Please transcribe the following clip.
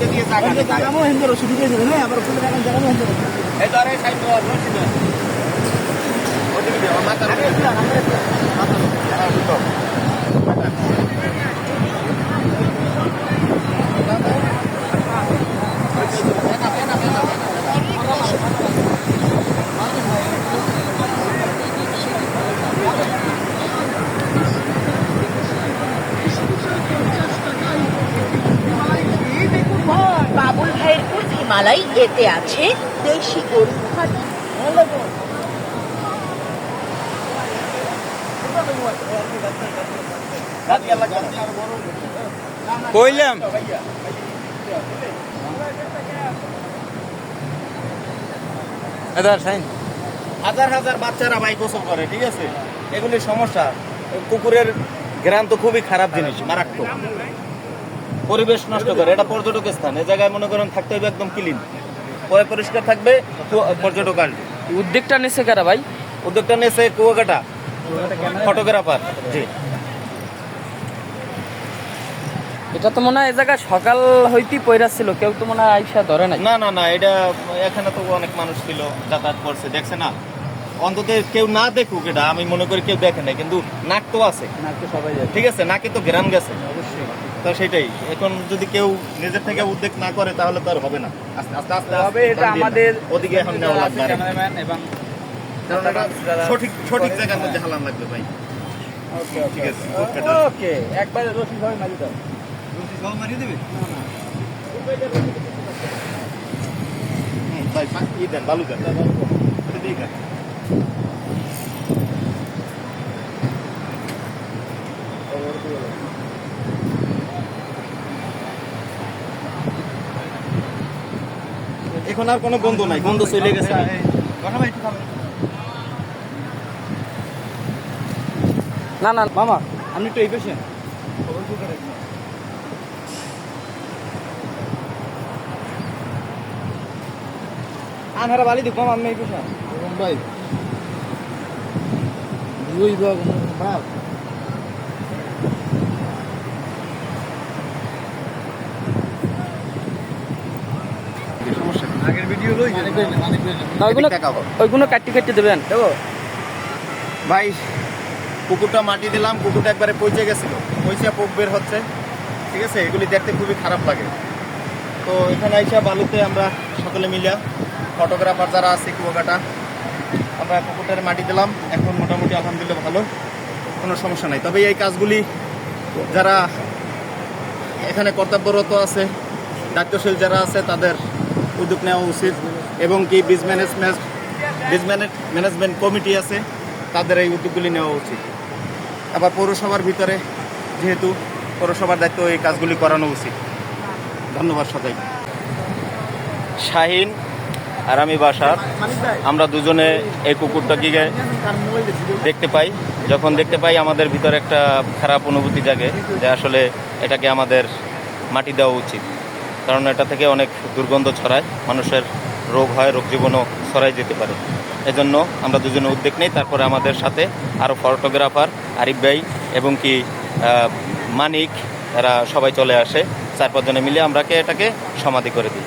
জাগামো হিন্দু রসুন দিয়ে দেবে না আবার ফুলের এখন জাগামো হিন্দু এই তো আরে সাইড দাও, রশি দাও। ওদিকে দাও, আমার মাথার উপরে দাও। হ্যাঁ, দুটো। বাবুল ভাইয়ের কুর্তি মালাই এতে আছে দেশি গরু খাঁটি। কইলাম। সাইন। হাজার হাজার বাচ্চারা ভাই গোসল করে ঠিক আছে? এগুলি সমস্যা। কুকুরের গ্রাম তো খুবই খারাপ জিনিস মারাত্মক। পরিবেশ নষ্ট করে এটা পর্যটক স্থান। এই জায়গায় মনে করেন থাকতে হবে একদম ক্লিন পরে পরিষ্কার থাকবে পর্যটক আসবে। উদ্যোগটা নিছে কারা ভাই? উদ্যোগটা নিয়েছে কুয়াকাটা। ফটোগ্রাফার জি। এটা তো মনে হয় এই জায়গায় সকাল হইতেই পয়রা ছিল কেউ তো মনে হয় আইসা ধরে নাই। না না না এটা এখানে তো অনেক মানুষ ছিল যাতায়াত করছে দেখছে না? অন্তত কেউ না দেখুক এটা আমি মনে করি কেউ দেখে নাই কিন্তু নাক তো আছে। নাকি সবাই যায় ঠিক আছে নাকে তো গ্রাম গেছে। অবশ্যই। তো সেটাই এখন যদি কেউ নিজের থেকে উদ্যোগ না করে তাহলে তো আর হবে না। আস্তে আস্তে আস্তে তবে এটা আমাদের ওদিকে এখন নেওয়া লাগবে এবং সঠিক সঠিক জায়গার মধ্যে হালান লাগবে ভাই। ওকে ঠিক আছে ওকে। একবারে রসুন সবাই মারি দাও। মারিয়ে দেবে? ভাই ই দেন বালু দেন। দিয়ে দেন। এখন আর কোনো গন্ধ নাই গন্ধ চলে গেছে। না না। মামা আপনি একটু এই পেশেন্ট আনহারা বালি দিব মামা আমি এই পেশেন্ট ভাই। দুই ভাগ ভাগ আগের ভিডিও লই না, ওইগুলো দেখাবো। ওইগুলো কাটি কাটি দেবেন। দেবো? ভাই কুকুরটা মাটি দিলাম কুকুরটা একবারে পচে গেছিল। পয়সা পোক বের হচ্ছে। ঠিক আছে? এগুলি দেখতে খুবই খারাপ লাগে। তো এখানে আইসা বালুতে আমরা সকলে মিলিয়া ফটোগ্রাফার যারা আছে কুয়াকাটা আমরা কুকুরটারে মাটি দিলাম। এখন মোটামুটি আলহামদুলিল্লাহ ভালো। কোনো সমস্যা নাই। তবে এই কাজগুলি যারা এখানে কর্তব্যরত আছে দায়িত্বশীল যারা আছে তাদের উদ্যোগ নেওয়া উচিত এবং কি বিজ ম্যানেজমেন্ট বিজ ম্যানেজমেন্ট কমিটি আছে, তাদের এই উদ্যোগগুলি নেওয়া উচিত। আবার পৌরসভার ভিতরে যেহেতু পৌরসভার দায়িত্ব এই কাজগুলি করানো উচিত। ধন্যবাদ সবাই শাহিন আর আমি বাসার। আমরা দুজনে এই কুকুরটাকে দেখতে পাই। যখন দেখতে পাই, আমাদের ভিতরে একটা খারাপ অনুভূতি জাগে যে আসলে এটাকে আমাদের মাটি দেওয়া উচিত। কারণ এটা থেকে অনেক দুর্গন্ধ ছড়ায়, মানুষের রোগ হয়, রোগ জীবনও ছড়াই যেতে পারে। এজন্য আমরা দুজনে উদ্যোগ নেই। তারপরে আমাদের সাথে আরও ফটোগ্রাফার আরিফ ভাই এবং কি মানিক, এরা সবাই চলে আসে। চার পাঁচজনে মিলে আমরাকে এটাকে সমাধি করে দিই।